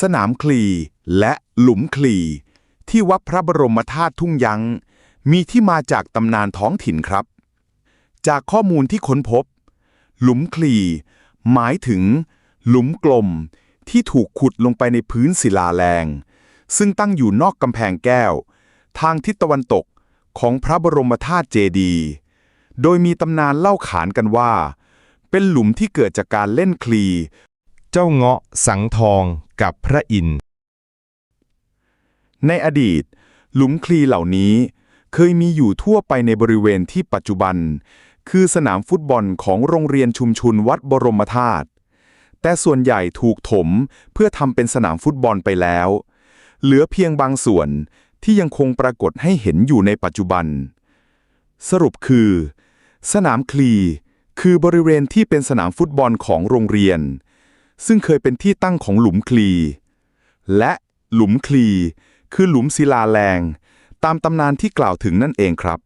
สนามคลีและหลุมคลีที่วัดพระบรมธาตุทุ่งยัง มีที่มาจากตำนานท้องถิ่นครับ จากข้อมูลที่ค้นพบ หลุมคลีหมายถึง หลุมกลมที่ถูกขุดลงไปในพื้นศิลาแรง ซึ่งตั้งอยู่นอกกำแพงแก้ว ทางทิศตะวันตกของพระบรมธาตุเจดียโดยมีตำนานเล่าขานกันว่า เป็นหลุมที่เกิดจากการเล่นคลี เจ้าเงาะสังทอง กับพระอินทร์ในอดีต หลุมคลีเหล่านี้เคยมีอยู่ทั่วไปในบริเวณที่ปัจจุบัน คือสนามฟุตบอลของโรงเรียนชุมชนวัดบรมธาตุแต่ส่วนใหญ่ถูกถมเพื่อทำเป็นสนามฟุตบอลไปแล้ว เหลือเพียงบางส่วนที่ยังคงปรากฏให้เห็นอยู่ในปัจจุบัน สรุปคือ สนามคลี คือบริเวณที่เป็นสนามฟุตบอลของโรงเรียน ซึ่งเคยเป็นที่ตั้งของหลุมคลี และหลุมคลี คือหลุมศิลาแรง ตามตำนานที่กล่าวถึงนั่นเองครับ